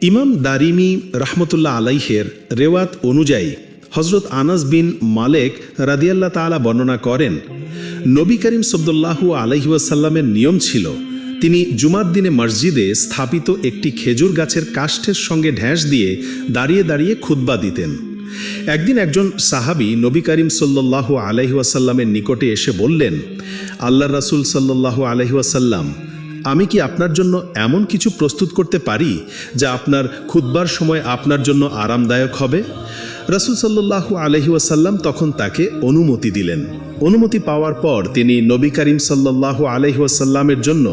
ইমাম দারিমি রহমতুল্লাহ আলাইহের রেওয়াত অনুযায়ী হজরত আনাস বিন মালেক রাদিয়াল্লাহ তাআলা বর্ণনা করেন, নবী করিম সবদুল্লাহু আলাইহাসাল্লামের নিয়ম ছিল, তিনি জুমার দিনে মসজিদে স্থাপিত একটি খেজুর গাছের কাষ্ঠের সঙ্গে ঢ্যাঁস দিয়ে দাঁড়িয়ে দাঁড়িয়ে খুতবা দিতেন। একদিন একজন সাহাবি নবী করিম সাল্লাহ আলহিউসাল্লামের নিকটে এসে বললেন আল্লাহ রাসুল সাল্লাহ আলহিউসাল্লাম আমি কি আপনার জন্য এমন কিছু প্রস্তুত করতে পারি যা আপনার খুতবার সময় আপনার জন্য আরামদায়ক হবে? রাসুল সাল্লাহু আলহি ওয়াসাল্লাম তখন তাকে অনুমতি দিলেন। অনুমতি পাওয়ার পর তিনি নবী করিম সাল্লাহু আলহি ওয়াসাল্লামের জন্য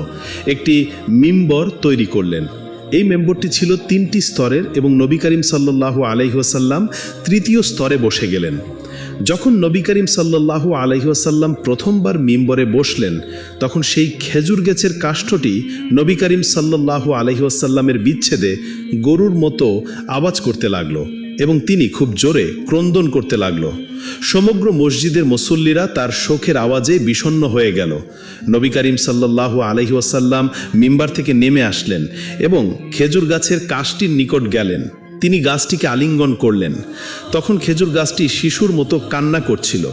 একটি মিম্বর তৈরি করলেন। এই মেম্বরটি ছিল তিনটি স্তরের এবং নবী করিম সাল্লাহু আলহি ওয়াসাল্লাম তৃতীয় স্তরে বসে গেলেন। যখন নবী করিম সাল্লাহু আলহিহাসাল্লাম প্রথমবার মিম্বরে বসলেন, তখন সেই খেজুর গাছের কাষ্ঠটি নবী করিম সাল্লাহু আলহিহাসাল্লামের বিচ্ছেদে গরুর মতো আওয়াজ করতে লাগল এবং তিনি খুব জোরে ক্রন্দন করতে লাগল। সমগ্র মসজিদের মুসল্লিরা তার শোকের আওয়াজে বিষণ্ণ হয়ে গেল। নবী করিম সাল্লাহু আলহিহাসাল্লাম মিম্বার থেকে নেমে আসলেন এবং খেজুর গাছের কাষ্টির নিকট গেলেন। তিনি গাছটিকে আলিঙ্গন করলেন। তখন খেজুর গাছটি শিশুর মতো কান্না করছিল।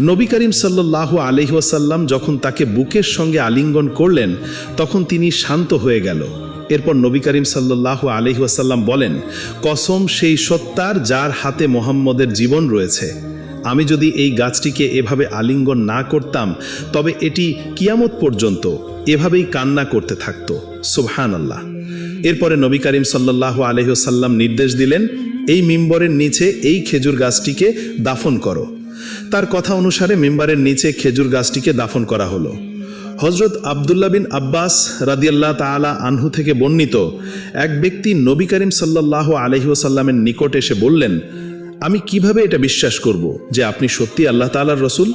নবী করিম সাল্লাহ আলহিহাসাল্লাম যখন তাকে বুকের সঙ্গে আলিঙ্গন করলেন, তখন তিনি শান্ত হয়ে গেল। এরপর নবী করিম সাল্লাহ আলহিহাসাল্লাম বলেন, কসম সেই সত্তার যার হাতে মোহাম্মদের জীবন রয়েছে। আমি যদি এই গাছটিকে এভাবে আলিঙ্গন না করতাম, তবে এটি কিয়ামত পর্যন্ত এভাবেই কান্না করতে থাকত। সুবহান আল্লাহ এরপরে নবী করিম সাল্লাহ আলহ্লাম নির্দেশ দিলেন, এই মিম্বরের নিচে এই খেজুর গাছটিকে দাফন করো। তার কথা অনুসারে মিম্বারের নিচে খেজুর গাছটিকে দাফন করা হলো। হজরত আবদুল্লা বিন আব্বাস রাদিয়াল্লাহ তালা আনহু থেকে বর্ণিত এক ব্যক্তি নবী করিম সাল্লাহ আলহিউসাল্লামের নিকট এসে বললেন, আমি কীভাবে এটা বিশ্বাস করব যে আপনি সত্যি আল্লাহ তালার রসুল?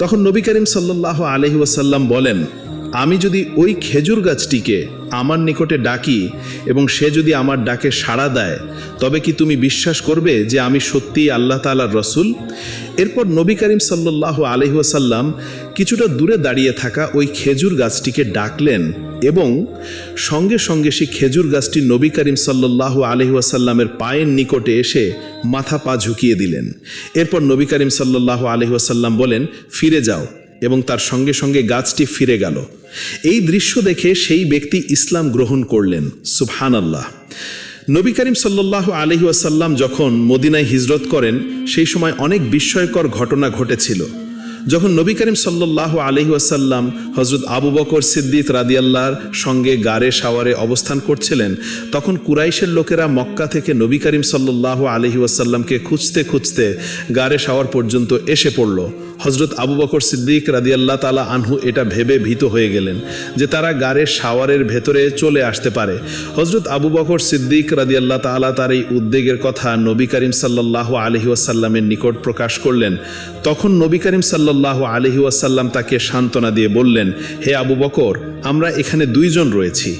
তখন নবী করিম সাল্লাহ আলহি ওয়াসাল্লাম বলেন, আমি যদি ওই খেজুর গাছটিকে আমার নিকটে ডাকি এবং সে যদি আমার ডাকে সাড়া দেয়, তবে কি তুমি বিশ্বাস করবে যে আমি সত্যিই আল্লাহ তালার রসুল? এরপর নবী করিম সাল্লাহ আলহিহাসাল্লাম কিছুটা দূরে দাঁড়িয়ে থাকা ওই খেজুর গাছটিকে ডাকলেন এবং সঙ্গে সঙ্গে সেই খেজুর গাছটি নবী করিম সাল্লাহ আলহিহাসাল্লামের পায়ের নিকটে এসে মাথা পা ঝুঁকিয়ে দিলেন। এরপর নবী করিম সাল্লাহ আলহিহাসাল্লাম বলেন, ফিরে যাও। এবং তার সঙ্গে সঙ্গে গাছটি ফিরে গেল। এই দৃশ্য দেখে সেই ব্যক্তি ইসলাম গ্রহণ করলেন। সুবহান আল্লাহ নবী করিম সাল্লাহ আলহি আসাল্লাম যখন মদিনায় হিজরত করেন, সেই সময় অনেক বিস্ময়কর ঘটনা ঘটেছিল। যখন নবী করিম সাল্লাহ আলহি আসাল্লাম হজরত আবু বকর সিদ্দিক রাদিয়াল্লাহর সঙ্গে গারে সাওয়ারে অবস্থান করছিলেন, তখন কুরাইশের লোকেরা মক্কা থেকে নবী করিম সাল্লাহ আলহি আসাল্লামকে খুঁজতে খুঁজতে গারে সাওয়ার পর্যন্ত এসে পড়ল। হজরত আবু বকর সিদ্দিক রাদিয়াল্লাহ তালা আনহু এটা ভেবে ভীত হয়ে গেলেন যে তারা গাড়ের সাওয়ারের ভেতরে চলে আসতে পারে। হজরত আবু বকর সিদ্দিক রাদিয়াল্লাহ তালা তার এই উদ্বেগের কথা নবী করিম সাল্লাহ আলহি আসাল্লামের নিকট প্রকাশ করলেন। তখন নবী করিম সাল্লাহ আলহি আসাল্লাম তাকে সান্ত্বনা দিয়ে বললেন, হে আবু বকর, আমরা এখানে দুইজন রয়েছি।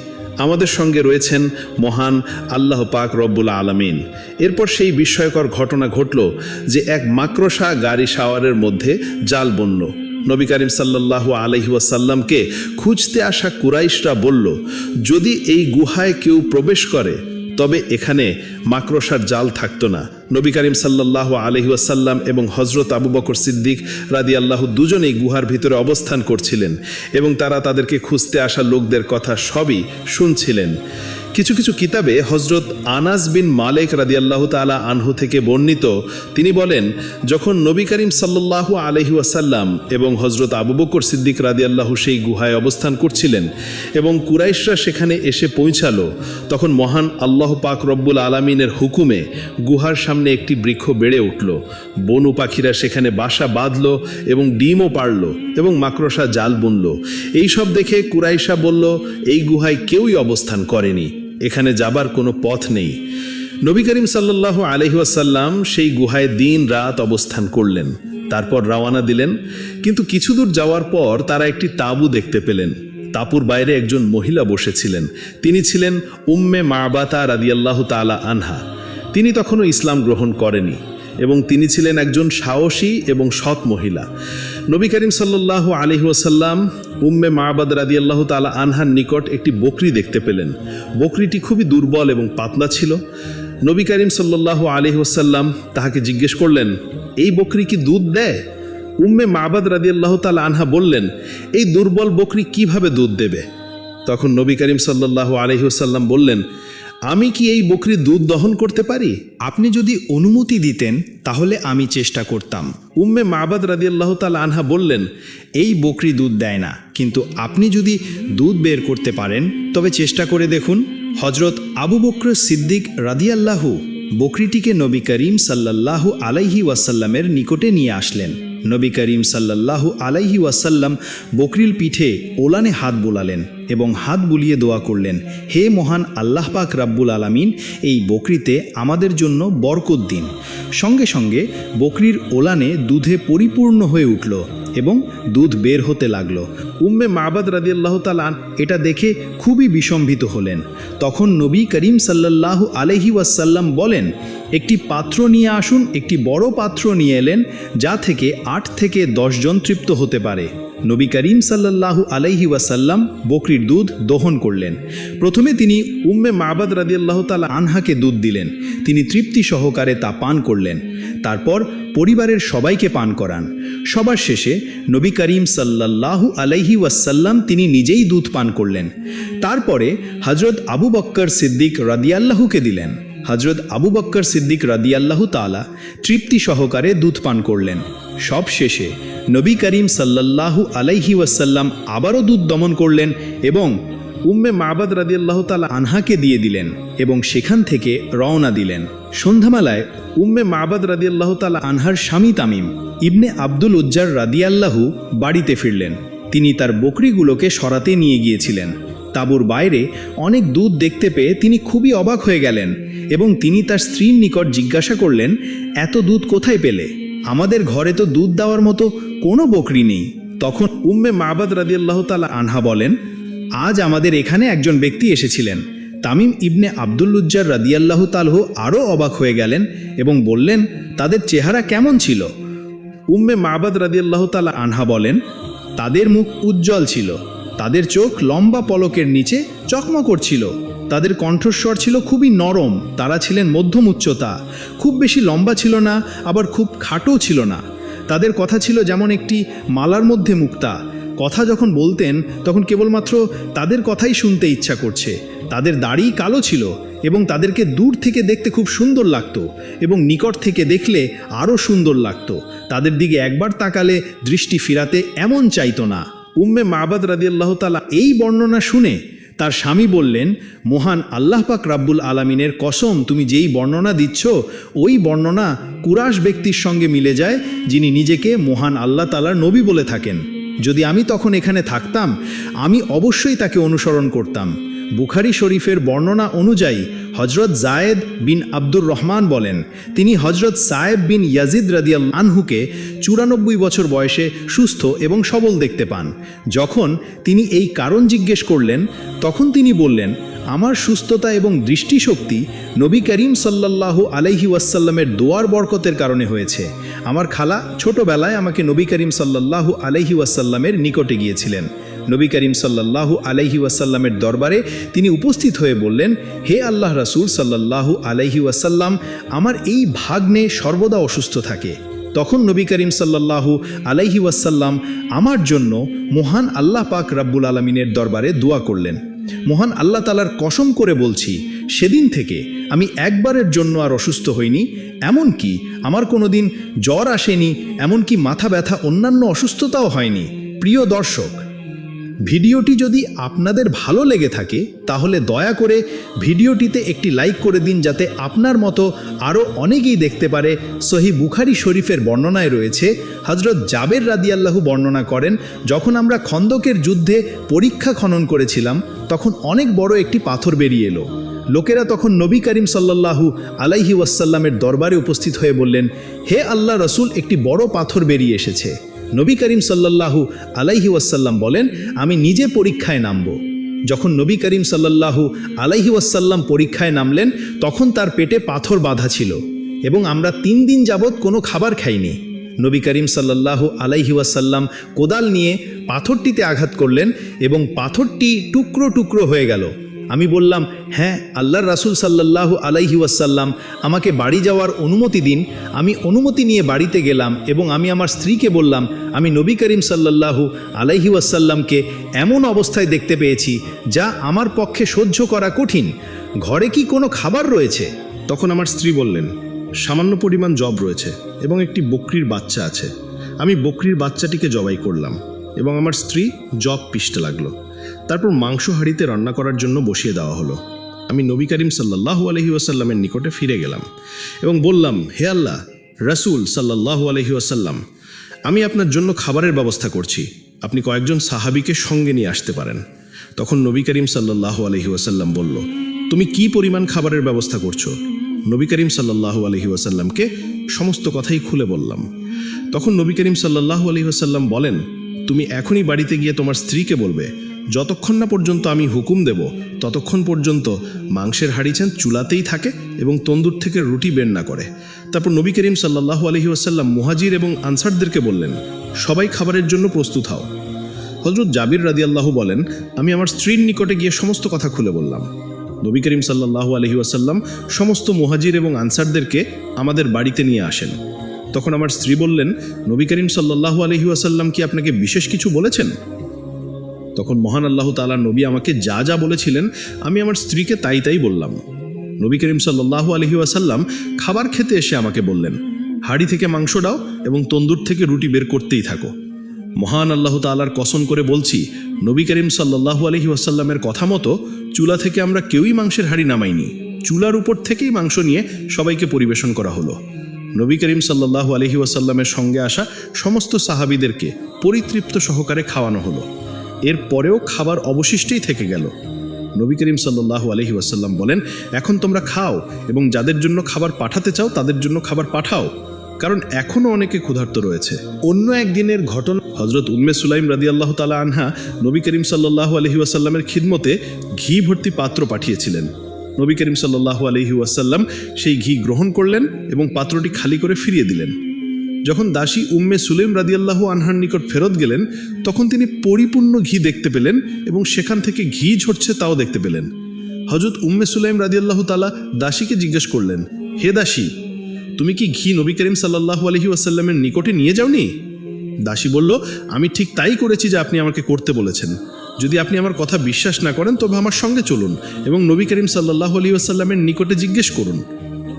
আমাদের সঙ্গে রয়েছেন মহান আল্লাহ পাক রব্বুল আলমিন। এরপর সেই বিস্ময়কর ঘটনা ঘটল যে এক মাকড়সা গাড়ি শাওয়ারের মধ্যে জাল বনল। নবী করিম সাল্লাহ আলহিউসাল্লামকে খুঁজতে আসা কুরাইশরা বলল, যদি এই গুহায় কেউ প্রবেশ করে তবে এখানে মাকড়সার জাল থাকতো না। নবী করিম সাল্লাহ আলহিউসাল্লাম এবং হজরত আবু বকর সিদ্দিক রাদি আল্লাহ দুজনেই গুহার ভিতরে অবস্থান করছিলেন এবং তারা তাদেরকে খুঁজতে আসা লোকদের কথা সবই শুনছিলেন। কিছু কিছু কিতাবে হজরত আনাস বিন মালেক রাদি আল্লাহ তালা আনহু থেকে বর্ণিত, তিনি বলেন, যখন নবী করিম সাল্লাহু আলহি এবং হজরত আবু বকর সিদ্দিক রাদি আল্লাহ সেই গুহায় অবস্থান করছিলেন এবং কুরাইশরা সেখানে এসে পৌঁছালো, তখন মহান আল্লাহ পাক রব্বুল আলমিনের হুকুমে গুহার সামনে একটি বৃক্ষ বেড়ে উঠল। বনু পাখিরা সেখানে বাসা বাঁধল এবং ডিমও পারল এবং মাকড়সা জাল বুনল। এইসব দেখে কুরাইশা বলল, এই গুহায় কেউই অবস্থান করেনি। এখানে যাবার কোনো পথ নেই। নবী করিম সাল্লাহ আলহিউসাল্লাম সেই গুহায় দিন রাত অবস্থান করলেন, তারপর রওয়ানা দিলেন। কিন্তু কিছু দূর যাওয়ার পর তারা একটি তাঁবু দেখতে পেলেন। তাপুর বাইরে একজন মহিলা বসেছিলেন। তিনি ছিলেন উম্মে মাবাতা রাদিয়াল্লাহ তালা আনহা। তিনি তখনও ইসলাম গ্রহণ করেনি এবং তিনি ছিলেন একজন সাহসী এবং সৎ মহিলা। নবী করিম সাল্লাহ আলহি ওসাল্লাম উম্মে মাহবাদ রাদি আল্লাহ তালা আনহার নিকট একটি বকরি দেখতে পেলেন। বকরিটি খুবই দুর্বল এবং পাতলা ছিল। নবী করিম সাল্লাহ আলহি ওসাল্লাম তাহাকে জিজ্ঞেস করলেন, এই বকরি কি দুধ দেয়? উম্মে মাহবাদ রাদি আল্লাহ তালা আনহা বললেন, এই দুর্বল বকরি কীভাবে দুধ দেবে? তখন নবী করিম সাল্লাহ আলহি বললেন আমি কি এই বকরি দুধ দহন করতে পারি? আপনি যদি অনুমতি দিতেন, তাহলে আমি চেষ্টা করতাম। উম্মে মাহবাদ রাদি আল্লাহ তালা আনহা বললেন, এই বকরি দুধ দেয় না। কিন্তু আপনি যদি দুধ বের করতে পারেন, তবে চেষ্টা করে দেখুন। হজরত আবু বক্র সিদ্দিক রাদিয়াল্লাহু বকরিটিকে নবী করিম সাল্লাল্লাহু আলাইহি ওয়াসাল্লামের নিকটে নিয়ে আসলেন। নবী করিম সাল্লাল্লাহু আলাইহি ওয়াসাল্লাম বকরির পিঠে ওলানে হাত বোলালেন। এবং হাত বুলিয়ে দোয়া করলেন, হে মহান আল্লাহ পাক রাব্বুল আলামিন, এই বকরিতে আমাদের জন্য বরকত দিন। সঙ্গে সঙ্গে বকরির ওলানে দুধে পরিপূর্ণ হয়ে উঠল এবং দুধ বের হতে লাগল। উম্মে মাহবাদ রাদি আল্লাহ তালান এটা দেখে খুবই বিসম্ভিত হলেন। তখন নবী করিম সাল্লাল্লাহু আলহি ওয়াসাল্লাম বলেন, একটি পাত্র নিয়ে আসুন, একটি বড় পাত্র নিয়ে এলেন, যা থেকে আট থেকে দশজন তৃপ্ত হতে পারে। নবী করিম সাল্লাল্লাহু আলাইহি ওয়াসাল্লাম বকরির দুধ দহন করলেন। প্রথমে তিনি উম্মে মাহবাদ রাদি আল্লাহ তালা আনহাকে দুধ দিলেন। তিনি তৃপ্তি সহকারে তা পান করলেন। তারপর পরিবারের সবাইকে পান করান। সবার শেষে নবী করিম সাল্লাল্লাহু আলাইহি ওয়াসাল্লাম তিনি নিজেই দুধ পান করলেন। তারপরে হজরত আবু বক্কর সিদ্দিক রাদিয়াল্লাহুকে দিলেন। হজরত আবু বক্কর সিদ্দিক রাদিয়াল্লাহু তালা তৃপ্তি সহকারে দুধ পান করলেন। সব শেষে নবী করিম সাল্লাল্লাহু আলাইহি ওয়াসাল্লাম আবারও দুধ দমন করলেন এবং উম্মে মাহবাদ রাদি আল্লাহ তালা আনহাকে দিয়ে দিলেন এবং সেখান থেকে রওনা দিলেন। সন্ধ্যাবেলায় উম্মে মাহবাদ রাদি আল্লাহ তালা আনহার স্বামী তামিম ইবনে আব্দুল উজ্জার রাদিয়াল্লাহু বাড়িতে ফিরলেন। তিনি তার বকরিগুলোকে সরাতে নিয়ে গিয়েছিলেন। তাঁবুর বাইরে অনেক দুধ দেখতে পেয়ে তিনি খুবই অবাক হয়ে গেলেন এবং তিনি তার স্ত্রীর নিকট জিজ্ঞাসা করলেন, এত দুধ কোথায় পেলে? আমাদের ঘরে তো দুধ দেওয়ার মতো কোনো বকরি নেই। তখন উম্মে মাহবাদ রাদি আল্লাহ তালা আনহা বলেন, আজ আমাদের এখানে একজন ব্যক্তি এসেছিলেন। তামিম ইবনে আবদুল্লুজ্জার রাদিয়াল্লাহু তালহু আরও অবাক হয়ে গেলেন এবং বললেন, তাদের চেহারা কেমন ছিল? উম্মে মাহবাদ রাদি আল্লাহ তালা আনহা বলেন, তাদের মুখ উজ্জ্বল ছিল। তাদের চোখ লম্বা পলকের নিচে চকমক করছিল। তাদের কণ্ঠস্বর ছিল খুবই নরম। তারা ছিলেন মধ্যম উচ্চতা। খুব বেশি লম্বা ছিল না, আবার খুব খাটো ছিল না। তাদের কথা ছিল যেমন একটি মালার মধ্যে মুক্তা। কথা যখন বলতেন, তখন কেবলমাত্র তাদের কথাই শুনতে ইচ্ছা করছে। তাদের দাড়ি কালো ছিল এবং তাদেরকে দূর থেকে দেখতে খুব সুন্দর লাগত এবং নিকট থেকে দেখলে আরও সুন্দর লাগত। তাদের দিকে একবার তাকালে দৃষ্টি ফিরাতে এমন চাইতো না। উম্মে মাহবাদ রাদি আল্লাহ তালা এই বর্ণনা শুনে তার স্বামী বললেন, মহান আল্লাহ পাক রাব্বুল আলামিনের কসম, তুমি যেই বর্ণনা দিচ্ছ, ওই বর্ণনা কুরাশ ব্যক্তির সঙ্গে মিলে যায়, যিনি নিজেকে মহান আল্লাহ তালার নবী বলে থাকেন। যদি আমি তখন এখানে থাকতাম, আমি অবশ্যই তাকে অনুসরণ করতাম। বুখারি শরীফের বর্ণনা অনুযায়ী হজরত জায়েদ বিন আব্দুর রহমান বলেন, তিনি হজরত সায়েব বিন ইয়াজিদ রাদিয়াল আনহুকে চুরানব্বই বছর বয়সে সুস্থ এবং সবল দেখতে পান। যখন তিনি এই কারণ জিজ্ঞেস করলেন, তখন তিনি বললেন, আমার সুস্থতা এবং দৃষ্টিশক্তি নবী করিম সাল্লাল্লাহু আলাইহি ওয়াসাল্লামের দোয়ার বরকতের কারণে হয়েছে। আমার খালা ছোটবেলায় আমাকে নবী করিম সাল্লাল্লাহু আলাইহি ওয়াসাল্লামের নিকটে গিয়েছিলেন। নবী করিম সাল্লাল্লাহু আলাইহি ওয়াসাল্লামের দরবারে তিনি উপস্থিত হয়ে বললেন, হে আল্লাহ রাসূল সাল্লাল্লাহু আলাইহি ওয়াসাল্লাম, আমার এই ভাগ্নে সর্বদা অসুস্থ থাকে। তখন নবী করিম সাল্লাল্লাহু আলাইহি ওয়াসাল্লাম আমার জন্য মহান আল্লাহ পাক রাব্বুল আলমিনের দরবারে দোয়া করলেন। মহান আল্লাহ তালার কসম করে বলছি, সেদিন থেকে আমি একবারের জন্য আর অসুস্থ হইনি, এমনকি আমার কোনোদিন জ্বর আসেনি, এমনকি মাথা ব্যথা অন্যান্য অসুস্থতাও হয়নি। প্রিয় দর্শক ভিডিওটি যদি আপনাদের ভালো লেগে থাকে, তাহলে দয়া করে ভিডিওটিতে একটি লাইক করে দিন যাতে আপনার মতো আরও অনেকেই দেখতে পারে সহি বুখারি শরীফের বর্ণনায় রয়েছে। হজরত জাবের রাদিয়াল্লাহু বর্ণনা করেন, যখন আমরা খন্দকের যুদ্ধে পরীক্ষা খনন করেছিলাম, তখন অনেক বড় একটি পাথর বেরিয়ে এলো। লোকেরা তখন নবী করিম সাল্লাল্লাহু আলাইহি ওয়াসাল্লামের দরবারে উপস্থিত হয়ে বললেন, হে আল্লাহ রসুল, একটি বড় পাথর বেরিয়ে এসেছে। নবী করিম সাল্লাল্লাহু আলাইহি ওয়াসাল্লাম বলেন, আমি নিজে পরীক্ষায় নামব। যখন নবী করিম সাল্লাল্লাহু আলাইহি ওয়াসাল্লাম পরীক্ষায় নামলেন, তখন তার পেটে পাথর বাঁধা ছিল এবং আমরা তিন দিন যাবৎ কোনো খাবার খাইনি। নবী করিম সাল্লাল্লাহু আলাইহি ওয়াসাল্লাম কোদাল নিয়ে পাথরটিতে আঘাত করলেন এবং পাথরটি টুকরো টুকরো হয়ে গেল। আমি বললাম হ্যাঁ আল্লাহর রাসূল সাল্লাল্লাহু আলাইহি ওয়াসাল্লাম আমাকে বাড়ি যাওয়ার অনুমতি দিন। আমি অনুমতি নিয়ে বাড়িতে গেলাম এবং আমি আমার স্ত্রীকে বললাম, আমি নবী করিম সাল্লাল্লাহু আলাইহি ওয়াসাল্লামকে এমন অবস্থায় দেখতে পেয়েছি যা আমার পক্ষে সহ্য করা কঠিন। ঘরে কি কোনো খাবার রয়েছে? তখন আমার স্ত্রী বললেন, সামান্য পরিমাণ জব রয়েছে এবং একটি বকরির বাচ্চা আছে। আমি বকরির বাচ্চাটিকে জবাই করলাম এবং আমার স্ত্রী জব পিষতে লাগল। তারপর মাংস হাঁড়িতে রান্না করার জন্য বসিয়ে দেওয়া হলো। আমি নবী করিম সাল্লাহু আলহি আসাল্লামের নিকটে ফিরে গেলাম এবং বললাম, হে আল্লাহ, রাসূল সাল্লাহু আলহি আসাল্লাম আমি আপনার জন্য খাবারের ব্যবস্থা করছি। আপনি কয়েকজন সাহাবিকে সঙ্গে নিয়ে আসতে পারেন। তখন নবী করিম সাল্লাহু আলহি আসাল্লাম বলল, তুমি কি পরিমাণ খাবারের ব্যবস্থা করছ? নবী করিম সাল্লাহু আলহি ওয়াসাল্লামকে সমস্ত কথাই খুলে বললাম। তখন নবী করিম সাল্লাহু আলহি ওয়াসাল্লাম বলেন, তুমি এখনই বাড়িতে গিয়ে তোমার স্ত্রীকে বলবে যতক্ষণ না পর্যন্ত আমি হুকুম দেব, ততক্ষণ পর্যন্ত মাংসের হাঁড়িছেন চুলাতেই থাকে এবং তন্দুর থেকে রুটি বের না করে। তারপর নবী করিম সাল্লাহু আলহি ওয়াসাল্লাম মুহাজির এবং আনসারদেরকে বললেন, সবাই খাবারের জন্য প্রস্তুত হও। হজরত জাবির রাদিয়াল্লাহু বলেন, আমি আমার স্ত্রীর নিকটে গিয়ে সমস্ত কথা খুলে বললাম। নবী করিম সাল্লাহু আলহি ওয়াসাল্লাম সমস্ত মুহাজির এবং আনসারদেরকে আমাদের বাড়িতে নিয়ে আসেন। তখন আমার স্ত্রী বললেন, নবী করিম সাল্লাহু আলহি ওয়াসাল্লাম কি আপনাকে বিশেষ কিছু বলেছেন? তখন মহান আল্লাহ তাআলা নবী আমাকে যা যা বলেছিলেন, আমি আমার স্ত্রীকে তাই তাই বললাম। নবী করিম সাল্লাহু আলহি ওয়াসাল্লাম খাবার খেতে এসে আমাকে বললেন, হাড়ি থেকে মাংস দাও এবং তন্দুর থেকে রুটি বের করতেই থাকো। মহান আল্লাহ তাআলার কসম করে বলছি, নবী করিম সাল্লাহু আলহি ওয়াসাল্লামের কথা মতো চুলা থেকে আমরা কেউই মাংসের হাড়ি নামাইনি। চুলার উপর থেকেই মাংস নিয়ে সবাইকে পরিবেশন করা হলো। নবী করিম সাল্লাহু আলহি ওয়াসাল্লামের সঙ্গে আসা সমস্ত সাহাবিদেরকে পরিতৃপ্ত সহকারে খাওয়ানো হলো। এর পরেও খাবার অবশিষ্টেই থেকে গেল। নবী করিম সাল্লাহু আলহি ওয়াসাল্লাম বলেন, এখন তোমরা খাও এবং যাদের জন্য খাবার পাঠাতে চাও তাদের জন্য খাবার পাঠাও, কারণ এখনও অনেকে ক্ষুধার্ত রয়েছে। অন্য একদিনের ঘটনা হজরত উম্মে সুলাইম রাদি আল্লাহ তালা আনহা নবী করিম সাল্লাহু আলহি ওয়াসাল্লামের খিদমতে ঘি ভর্তি পাত্র পাঠিয়েছিলেন। নবী করিম সাল্লাহু আলহি ওয়াসাল্লাম সেই ঘি গ্রহণ করলেন এবং পাত্রটি খালি করে ফিরিয়ে দিলেন। যখন দাসী উম্মে সুলেম রাদিয়াল্লাহু আনহার নিকট ফেরত গেলেন, তখন তিনি পরিপূর্ণ ঘি দেখতে পেলেন এবং সেখান থেকে ঘি ঝরছে তাও দেখতে পেলেন। হজরত উম্মে সুলাইম রাদিয়াল্লাহু তালা দাসীকে জিজ্ঞেস করলেন, হে দাসী, তুমি কি ঘি নবী করিম সাল্লাহু আলহি ওয়াসাল্লামের নিকটে নিয়ে যাওনি? দাসী বলল, আমি ঠিক তাই করেছি যে আপনি আমাকে করতে বলেছেন। যদি আপনি আমার কথা বিশ্বাস না করেন, তবে আমার সঙ্গে চলুন এবং নবী করিম সাল্লাহ আলী আসাল্লামের নিকটে জিজ্ঞেস করুন।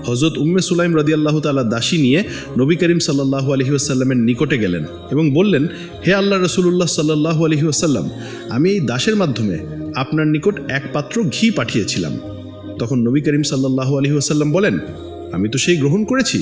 হজরত উম্মে সুলাইম রাজি আল্লাহ তালা দাসী নিয়ে নবী করিম সাল্লাহ আলহি আসাল্লামের নিকটে গেলেন এবং বললেন, হে আল্লাহ রসুল্লাহ সাল্লাহ আলহি আসাল্লাম আমি এই দাসের মাধ্যমে আপনার নিকট এক পাত্র ঘি পাঠিয়েছিলাম। তখন নবী করিম সাল্লাহ আলহি আসাল্লাম বলেন, আমি তো সেই গ্রহণ করেছি।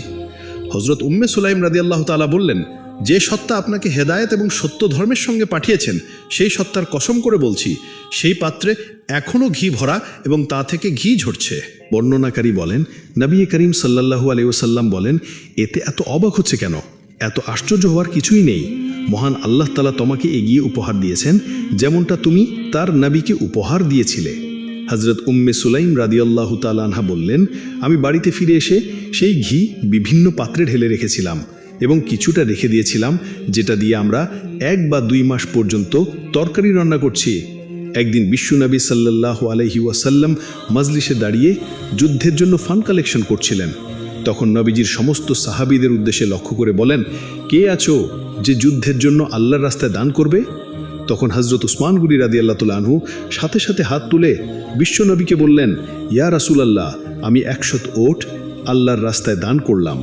হজরত উম্মে সুলাইম রাদিয়াল্লাহ তালা বললেন যে সত্তা আপনাকে হেদায়েত এবং সত্য ধর্মের সঙ্গে পাঠিয়েছেন, সেই সত্তার কসম করে বলছি, সেই পাত্রে এখনও ঘি ভরা এবং তা থেকে ঘি ঝরছে। বর্ণনাকারী বলেন, নবী করিম সাল্লাহু আলিউসাল্লাম বলেন, এতে এত অবাক হচ্ছে কেন? এত আশ্চর্য হওয়ার কিছুই নেই। মহান আল্লাহ তালা তোমাকে এগিয়ে উপহার দিয়েছেন, যেমনটা তুমি তার নবীকে উপহার দিয়েছিলে। হজরত উম্মে সুলাইম রাদিয়াল্লাহু তালানহা বললেন, আমি বাড়িতে ফিরে এসে সেই ঘি বিভিন্ন পাত্রে ঢেলে রেখেছিলাম। এবং কিছুটা রেখে দিয়েছিলাম, যেটা দিয়ে আমরা এক বা দুই মাস পর্যন্ত তরকারি রান্না করছি। একদিন বিশ্বনবী সাল্লাহ আলহি ওয়াসাল্লাম মাজলিসে দাঁড়িয়ে যুদ্ধের জন্য ফান্ড কালেকশন করছিলেন। তখন নবীজির সমস্ত সাহাবিদের উদ্দেশ্যে লক্ষ্য করে বলেন, কে আছো যে যুদ্ধের জন্য আল্লাহর রাস্তায় দান করবে? তখন হজরত উসমান গুরি রাদি আল্লাহ আনহু সাথে সাথে হাত তুলে বিশ্বনবীকে বললেন, ইয়া রাসুলাল্লাহ, আমি একশত ওট আল্লাহর রাস্তায় দান করলাম।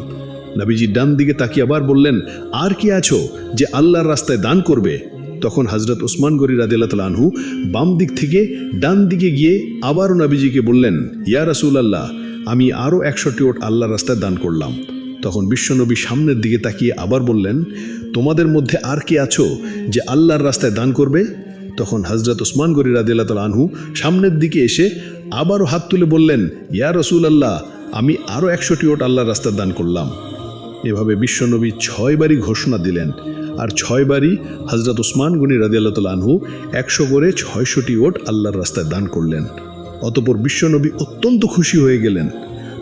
নবীজি ডান দিকে তাকিয়ে আবার বললেন, আর কি আছো যে আল্লাহর রাস্তায় দান করবে? তখন হজরত ওসমান গরি রাদিল্লাহ আনহু বাম দিক থেকে ডান দিকে গিয়ে আবারও নবীজিকে বললেন, ইয়া রাসুল আল্লাহ আমি আরও একশোটি ওট আল্লাহর রাস্তায় দান করলাম। তখন বিশ্বনবী সামনের দিকে তাকিয়ে আবার বললেন, তোমাদের মধ্যে আর কি আছো যে আল্লাহর রাস্তায় দান করবে? তখন হজরত ওসমান গরি রাদিল্লাহ আনহু সামনের দিকে এসে আবারও হাত তুলে বললেন, ইয়া রসুল আল্লাহ আমি আরও একশোটি ওট আল্লাহর রাস্তায় দান করলাম। এভাবে বিশ্বনবী ছয়বারই ঘোষণা দিলেন। আর ছয়বারই হজরত ওসমান গনি রাদিয়াল্লাহ আনহু একশো করে ছয়শটি ওট আল্লাহর রাস্তায় দান করলেন। অতপর বিশ্বনবী অত্যন্ত খুশি হয়ে গেলেন।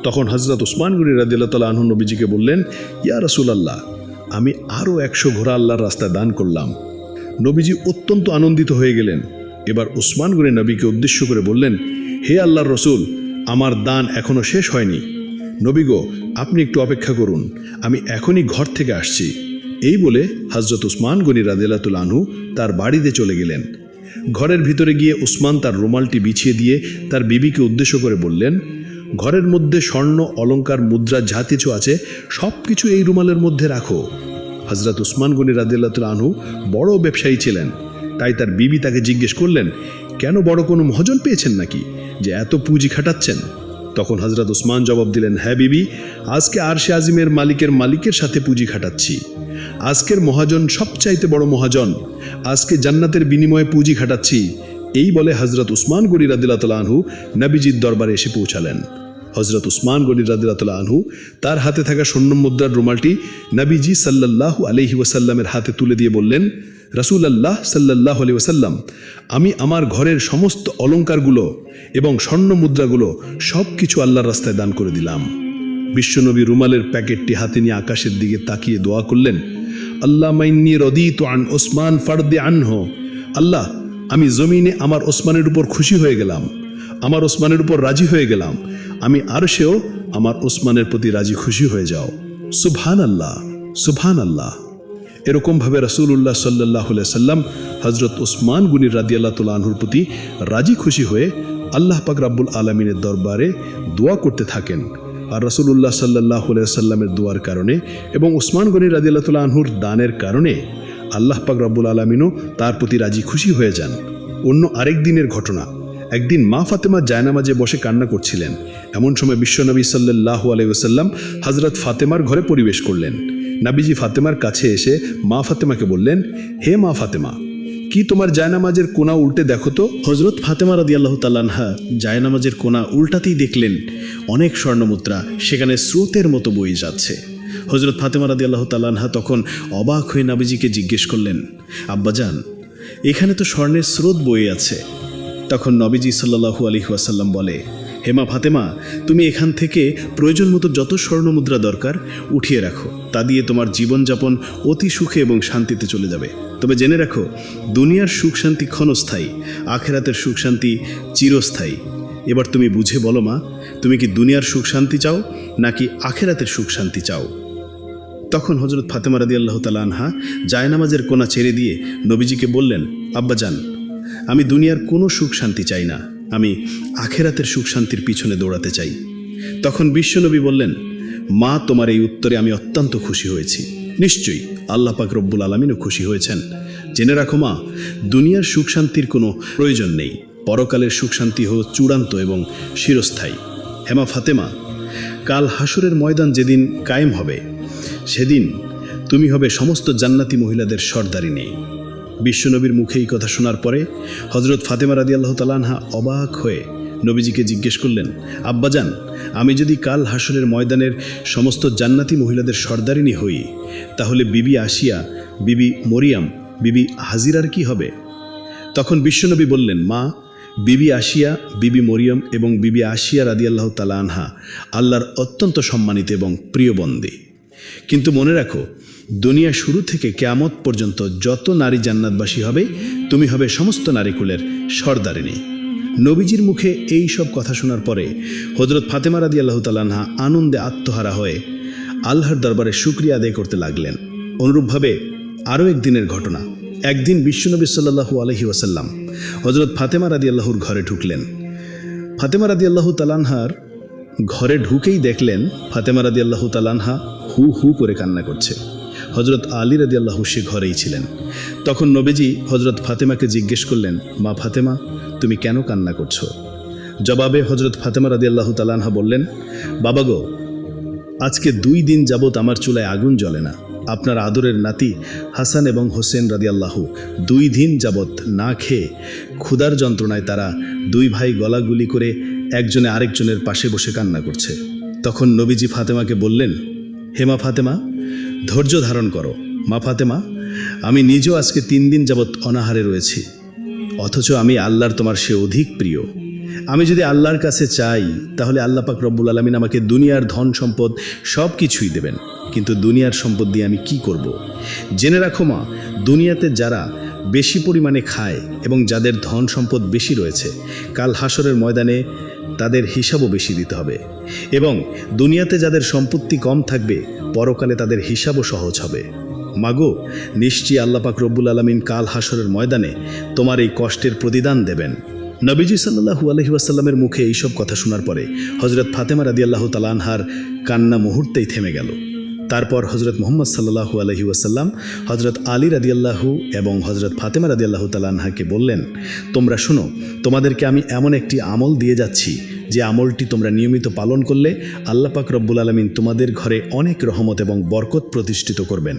তখন হজরত ওসমান গনি রাদিয়াল্লাহ আনহু নবীজিকে বললেন, ইয়া রসুল আল্লাহ আমি আরও একশো ঘোড়া আল্লাহর রাস্তায় দান করলাম। নবীজি অত্যন্ত আনন্দিত হয়ে গেলেন। এবার উসমান গুনি নবীকে উদ্দেশ্য করে বললেন, হে আল্লাহর রসুল, আমার দান এখনও শেষ হয়নি। নবী গো, আপনি একটু অপেক্ষা করুন। আমি এখনই ঘর থেকে আসছি। এই বলে হজরত উসমান গনি রাদিল্লাতুল আনহু তার বাড়িতে চলে গেলেন। ঘরের ভিতরে গিয়ে উসমান তার রুমালটি বিছিয়ে দিয়ে তার বিবিকে উদ্দেশ্য করে বললেন, ঘরের মধ্যে স্বর্ণ, অলঙ্কার, মুদ্রা যা কিছু আছে সব কিছু এই রুমালের মধ্যে রাখো। হজরত উসমান গনি রাদিল্লাতুল আনহু বড় ব্যবসায়ী ছিলেন। তাই তার বিবি তাকে জিজ্ঞেস করলেন, কেন বড় কোনো মহাজন পেয়েছেন নাকি? যে এত পুঁজি খাটাচ্ছেন? তখন হজরত উসমান জবাব দিলেন হ্যাঁ বিবি, আজকে আরশে আজিমের মালিকের মালিকের সাথে পুঁজি খাটাচ্ছি। আজকের মহাজন সবচাইতে বড় মহাজন। আজকে জান্নাতের বিনিময়ে পুঁজি খাটাচ্ছি। এই বলে হজরত উসমান গনি রাদিল্লাতুল আনহু নবীজির দরবারে এসে পৌঁছালেন। হজরত উসমান গনি রাদিল্লাতুল্লাহ আনহু তার হাতে থাকা স্বর্ণ মুদ্রার রুমালটি নবীজি সাল্লাল্লাহু আলহি ওয়াসাল্লামের হাতে তুলে দিয়ে বললেন রসুল আল্লাহ সাল্লাহ আলি ওয়াসাল্লাম, আমি আমার ঘরের সমস্ত অলংকারগুলো এবং স্বর্ণ মুদ্রাগুলো সব কিছু আল্লাহর রাস্তায় দান করে দিলাম। বিশ্বনবী রুমালের প্যাকেটটি হাতে নিয়ে আকাশের দিকে তাকিয়ে দোয়া করলেন, আল্লাহ মাইন্নি রদি তো আন ওসমান ফারদে আনহ। আল্লাহ, আমি জমিনে আমার ওসমানের উপর খুশি হয়ে গেলাম, আমার ওসমানের উপর রাজি হয়ে গেলাম, আমি আর সেও আমার ওসমানের প্রতি রাজি খুশি হয়ে যাও। সুবহান আল্লাহ সুবহান আল্লাহ এরকমভাবে রসুল্লাহ সাল্লাহ সাল্লাম হজরত ওসমান গুনির রাদি আল্লাহ তুল্লাহর প্রতি রাজি খুশি হয়ে আল্লাহ পাক রাব্বুল আলমিনের দরবারে দোয়া করতে থাকেন। আর রসুল্লাহ সাল্লাহ সাল্লামের দোয়ার কারণে এবং ওসমান গনি রাজি আল্লাহ তুল্লাহর দানের কারণে আল্লাহ পাক রাব্বুল আলমিনও তার প্রতি রাজি খুশি হয়ে যান। অন্য আরেক দিনের ঘটনা, একদিন মা ফাতেমা জায়নামাজে বসে কান্না করছিলেন। এমন সময় বিশ্বনবী সাল্লাহ আলাইসাল্লাম হজরত ফাতেমার ঘরে পরিবেশ করলেন। নাবিজি ফাতেমার কাছে এসে মা ফাতেমাকে বললেন, হে মা ফাতেমা, কি তোমার জায়নামাজের কোনা উল্টে দেখো তো? হজরত ফাতেমা রাদি আল্লাহ তাল্লাহা জায়নামাজের কোনা উল্টাতেই দেখলেন, অনেক স্বর্ণমুদ্রা সেখানে স্রোতের মতো বয়ে যাচ্ছে। হজরত ফাতেমা রাদি আল্লাহ তাল্লাহা তখন অবাক হয়ে নাবিজিকে জিজ্ঞেস করলেন আব্বাজান এখানে তো স্বর্ণের স্রোত বয়ে আছে। তখন নবীজি সাল্লাহু আলহি ওয়াসাল্লাম বলে হেমা ফাতেমা, তুমি এখান থেকে প্রয়োজন মতো যত স্বর্ণমুদ্রা দরকার উঠিয়ে রাখো। তা দিয়ে তোমার জীবনযাপন অতি সুখে এবং শান্তিতে চলে যাবে। তবে জেনে রাখো, দুনিয়ার সুখ শান্তি ক্ষণস্থায়ী, আখেরাতের সুখ শান্তি চিরস্থায়ী। এবার তুমি বুঝে বলো মা, তুমি কি দুনিয়ার সুখ শান্তি চাও, নাকি আখেরাতের সুখ শান্তি চাও? তখন হজরত ফাতেমা রাদি আল্লাহ আনহা জায়নামাজের কোনা ছেড়ে দিয়ে নবীজিকে বললেন আব্বাজান আমি দুনিয়ার কোনো সুখ শান্তি চাই না। আমি আখেরাতের সুখ শান্তির পিছনে দৌড়াতে চাই। তখন বিশ্বনবী বললেন, মা, তোমার এই উত্তরে আমি অত্যন্ত খুশি হয়েছি। নিশ্চয়ই আল্লাহ পাক রব্বুল আলমিনও খুশি হয়েছেন। জেনে রাখো মা, দুনিয়ার সুখ শান্তির কোনো প্রয়োজন নেই। পরকালের সুখ শান্তি হো চূড়ান্ত এবং শিরস্থায়ী। হেমা ফাতেমা, কাল হাসুরের ময়দান যেদিন কায়েম হবে, সেদিন তুমি হবে সমস্ত জান্নাতি মহিলাদের সর্দারিনী বিশ্বনবীর মুখে এই কথা শোনার পরে হজরত ফাতেমা রাদি আল্লাহ তালানহা অবাক হয়ে নবীজিকে জিজ্ঞেস করলেন, আব্বাজান, আমি যদি কাল হাসরের ময়দানের সমস্ত জান্নাতি মহিলাদের সর্দারিনী হই, তাহলে বিবি আসিয়া, বিবি মরিয়াম, বিবি হাজিরার কি হবে? তখন বিশ্বনবী বললেন, মা, বিবি আসিয়া, বিবি মরিয়ম এবং বিবি আসিয়া রাদি আল্লাহ তালা আনহা আল্লাহর অত্যন্ত সম্মানিত এবং প্রিয় বন্দী। কিন্তু মনে রাখো দুনিয়া শুরু থেকে কেয়ামত পর্যন্ত যত নারী জান্নাতবাসী হবে, তুমি হবে সমস্ত নারীকুলের সর্দারিনী। নবীজির মুখে এই সব কথা শোনার পরে হজরত ফাতেমা রাদি আল্লাহ তালানহা আনন্দে আত্মহারা হয়ে আল্লাহর দরবারে শুক্রিয়া আদায় করতে লাগলেন। অনুরূপভাবে আরও একদিনের ঘটনা। একদিন বিশ্বনবী সাল্লাহু আলহি ওয়াসাল্লাম হজরত ফাতেমা রাদি আল্লাহর ঘরে ঢুকলেন। ফাতেমা রাদি আল্লাহ তালানহার ঘরে ঢুকেই দেখলেন ফাতেমা রাদি আল্লাহ তালানহা হু হু করে কান্না করছে। হজরত আলী রাদি আল্লাহ সে ঘরেই ছিলেন। তখন নবীজি হজরত ফাতেমাকে জিজ্ঞেস করলেন, মা ফাতেমা, তুমি কেন কান্না করছ? জবাবে হজরত ফাতেমা রাদি আল্লাহ তালানহা বললেন, বাবা গো, আজকে দুই দিন যাবৎ আমার চুলায় আগুন জ্বলে না। আপনার আদরের নাতি হাসান এবং হোসেন রাদিয়াল্লাহু দুই দিন যাবৎ না খেয়ে ক্ষুধার যন্ত্রণায় তারা দুই ভাই গলাগুলি করে একজনে আরেকজনের পাশে বসে কান্না করছে। তখন নবীজি ফাতেমাকে বললেন হেমা ফাতেমা ধৈর্য ধারণ করো। মা ফাতেমা, আমি নিজেও আজকে তিন দিন যাবৎ অনাহারে রয়েছি। অথচ আমি আল্লাহর তোমার সে অধিক প্রিয়। আমি যদি আল্লাহর কাছে চাই, তাহলে আল্লাহ পাক রব্বুল আলমিন আমাকে দুনিয়ার ধন সম্পদ সব কিছুই দেবেন। কিন্তু দুনিয়ার সম্পদ দিয়ে আমি কি করব। জেনে রাখো মা, দুনিয়াতে যারা বেশি পরিমাণে খায় এবং যাদের ধন সম্পদ বেশি রয়েছে, কাল হাসরের ময়দানে তাদের হিসাবও বেশি দিতে হবে। এবং দুনিয়াতে যাদের সম্পত্তি কম থাকবে পরকালে তাদের হিসাবও সহজ হবে। মাগো, নিশ্চয়ই আল্লাপাক রব্বুল আলমিন কাল হাসরের ময়দানে তোমার এই কষ্টের প্রতিদান দেবেন। নবীজি সাল্লাহু আলহি ওয়াসাল্লামের মুখে এইসব কথা শোনার পরে হজরত ফাতেমা রাদি আল্লাহ তালানহার কান্না মুহূর্তেই থেমে গেল। তারপর হজরত মোহাম্মদ সাল্লাহু আলহি ওয়াসাল্লাম হজরত আলী রাদিয়াল্লাহু এবং হজরত ফাতেমা রাদিয়াল্লাহু তালানহাকে বললেন, তোমরা শোনো, তোমাদেরকে আমি এমন একটি আমল দিয়ে যাচ্ছি যে আমলটি তোমরা নিয়মিত পালন করলে আল্লাহ পাক রব্বুল আলমিন তোমাদের ঘরে অনেক রহমত এবং বরকত প্রতিষ্ঠিত করবেন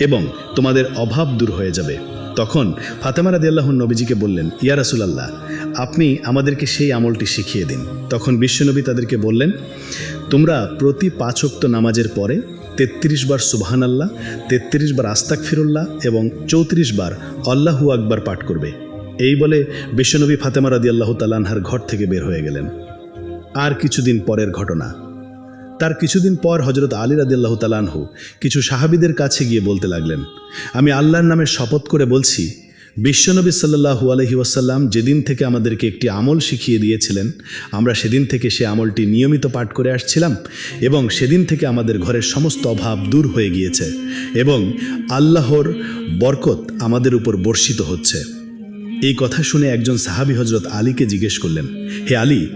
এবং তোমাদের অভাব দূর হয়ে যাবে। তখন ফাতেমা রাদিয়াল্লাহু নবীজিকে বললেন, ইয়া রাসূলুল্লাহ, আপনি আমাদেরকে সেই আমলটি শিখিয়ে দিন। তখন বিশ্বনবী তাদেরকে বললেন, তোমরা প্রতি পাঁচক্ত নামাজের পরে তেত্রিশ বার সুবহান আল্লাহ তেত্রিশ বার আস্তাক ফিরুল্লাহ এবং চৌত্রিশ বার আল্লাহু আকবার পাঠ করবে। এই বলে বিশ্বনবী ফাতেমা রাদি আল্লাহ তালানহার ঘর থেকে বের হয়ে গেলেন। আর কিছুদিন পরের ঘটনা। তার কিছুদিন পর হজরত আলী রাদিল্লাহ তালানহু কিছু সাহাবিদের কাছে গিয়ে বলতে লাগলেন, আমি আল্লাহর নামে শপথ করে বলছি, বিশ্বনবী সাল্লাহু আলহি ওয়াসাল্লাম যেদিন থেকে আমাদেরকে একটি আমল শিখিয়ে দিয়েছিলেন, আমরা সেদিন থেকে সে আমলটি নিয়মিত পাঠ করে আসছিলাম এবং সেদিন থেকে আমাদের ঘরের সমস্ত অভাব দূর হয়ে গিয়েছে এবং আল্লাহর বরকত আমাদের উপর বর্ষিত হচ্ছে। এই কথা শুনে একজন সাহাবি হজরত আলীকে জিজ্ঞেস করলেন, হে আলী,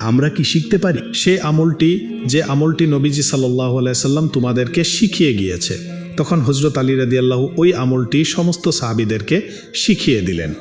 আমরা কি শিখতে পারি? সে আমলটি, যে আমলটি নবীজি সাল্লাহ আলাইসাল্লাম তোমাদেরকে শিখিয়ে গিয়েছে। তখন হজরত আলী রাদিয়াল্লাহু ওই আমলটি সমস্ত সাহাবিদেরকে শিখিয়ে দিলেন।